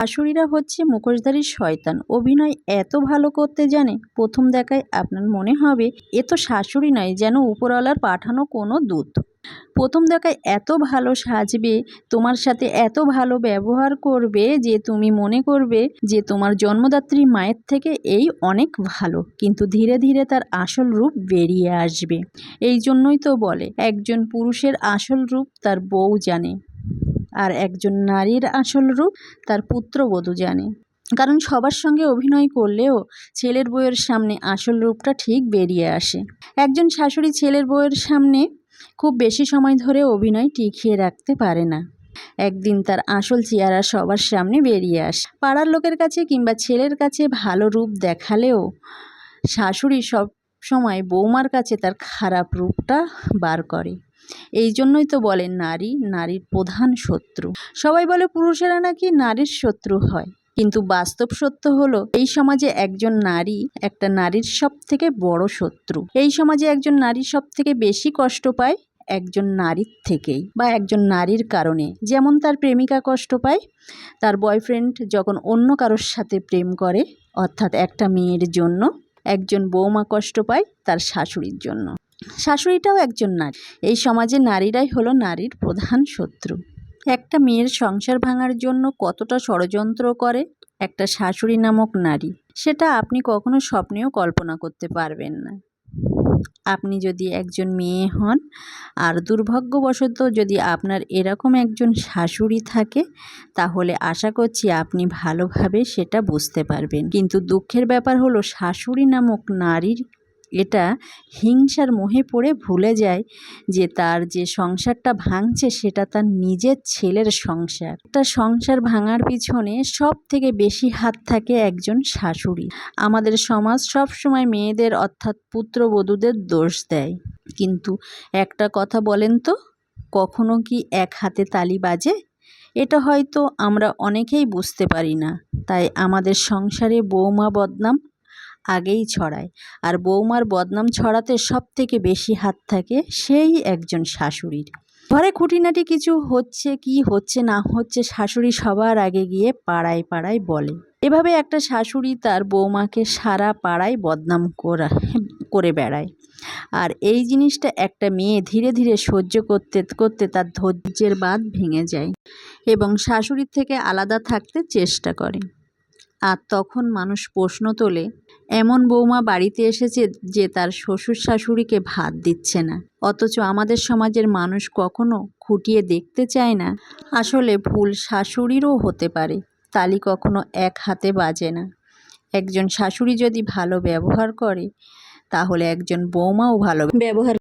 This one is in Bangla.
শাশুড়িরা হচ্ছে মুখোশধারী শয়তান। অভিনয় এত ভালো করতে জানে, প্রথম দেখায় আপনার মনে হবে, এ তো শাশুড়ি নয় যেন উপরওয়ালার পাঠানো কোনো দূত। প্রথম দেখায় এত ভালো সাজবে, তোমার সাথে এত ভালো ব্যবহার করবে যে তুমি মনে করবে যে তোমার জন্মদাত্রী মায়ের থেকে এই অনেক ভালো। কিন্তু ধীরে ধীরে তার আসল রূপ বেরিয়ে আসবে। এই জন্যই তো বলে, একজন পুরুষের আসল রূপ তার বউ জানে। আর একজন নারীর আসল রূপ তার পুত্রবধূ জানে। কারণ সবার সঙ্গে অভিনয় করলেও ছেলের বউয়ের সামনে আসল রূপটা ঠিক বেরিয়ে আসে। একজন শাশুড়ি ছেলের বউয়ের সামনে খুব বেশি সময় ধরে অভিনয় টিকিয়ে রাখতে পারে না। একদিন তার আসল চেহারা সবার সামনে বেরিয়ে আসে। পাড়ার লোকের কাছে কিংবা ছেলের কাছে ভালো রূপ দেখালেও শাশুড়ি সব সময় বৌমার কাছে তার খারাপ রূপটা বার করে। এই জন্যই তো বলে নারী, নারীর প্রধান শত্রু। সবাই বলে পুরুষেরা নাকি নারীর শত্রু হয়। কিন্তু বাস্তব সত্য হলো, এই সমাজে একজন নারী একটা নারীর সব থেকে বড় শত্রু। এই সমাজে একজন নারী সব থেকে বেশি কষ্ট পায় একজন নারীর থেকেই বা একজন নারীর কারণে। যেমন তার প্রেমিকা কষ্ট পায়, তার বয়ফ্রেন্ড যখন অন্য কারোর সাথে প্রেম করে, অর্থাৎ একটা মেয়ের জন্য একজন বৌমা কষ্ট পায় তার শাশুড়ির জন্য। শাশুড়িটাও একজন নারী। এই সমাজে নারীরাই হলো নারীর প্রধান শত্রু। একটা মেয়ের সংসার ভাঙার জন্য কতটা ষড়যন্ত্র করে একটা শাশুড়ি নামক নারী, সেটা আপনি কখনো স্বপ্নেও কল্পনা করতে পারবেন না। আপনি যদি একজন মেয়ে হন, আর দুর্ভাগ্যবশত যদি আপনার এরকম একজন শাশুড়ি থাকে, তাহলে আশা করছি আপনি ভালোভাবে সেটা বুঝতে পারবেন। কিন্তু দুঃখের ব্যাপার হলো, শাশুড়ি নামক নারীর এটা হিংসার মোহে পড়ে ভুলে যায় যে তার যে সংসারটা ভাঙছে সেটা তার নিজের ছেলের সংসার। একটা সংসার ভাঙার পিছনে সব থেকে বেশি হাত থাকে একজন শাশুড়ি। আমাদের সমাজ সব সময় মেয়েদের অর্থাৎ পুত্রবধূদের দোষ দেয়। কিন্তু একটা কথা বলেন তো, কখনো কি এক হাতে তালি বাজে? এটা হয়তো আমরা অনেকেই বুঝতে পারি না। তাই আমাদের সংসারে বৌমা বদনাম আগেই ছড়ায়। আর বৌমার বদনাম ছড়াতে সব থেকে বেশি হাত থাকে সেই একজন শাশুড়ির। ঘরে খুঁটিনাটি কিছু হচ্ছে কি হচ্ছে না হচ্ছে শাশুড়ি সবার আগে গিয়ে পাড়ায় পাড়ায় বলে। এভাবে একটা শাশুড়ি তার বৌমাকে সারা পাড়ায় বদনাম করা, করে বেড়ায়। আর এই জিনিসটা একটা মেয়ে ধীরে ধীরে সহ্য করতে করতে তার ধৈর্যের বাঁধ ভেঙে যায় এবং শাশুড়ির থেকে আলাদা থাকতে চেষ্টা করে। আর তখন মানুষ প্রশ্ন তোলে, এমন বৌমা বাড়িতে এসেছে যে তার শ্বশুর শাশুড়িকে ভাত দিচ্ছে না। অথচ আমাদের সমাজের মানুষ কখনো খুঁটিয়ে দেখতে চায় না। আসলে ভুল শাশুড়িরও হতে পারে, তালি কখনো এক হাতে বাজে না। একজন শাশুড়ি যদি ভালো ব্যবহার করে, তাহলে একজন বৌমাও ভালো ব্যবহার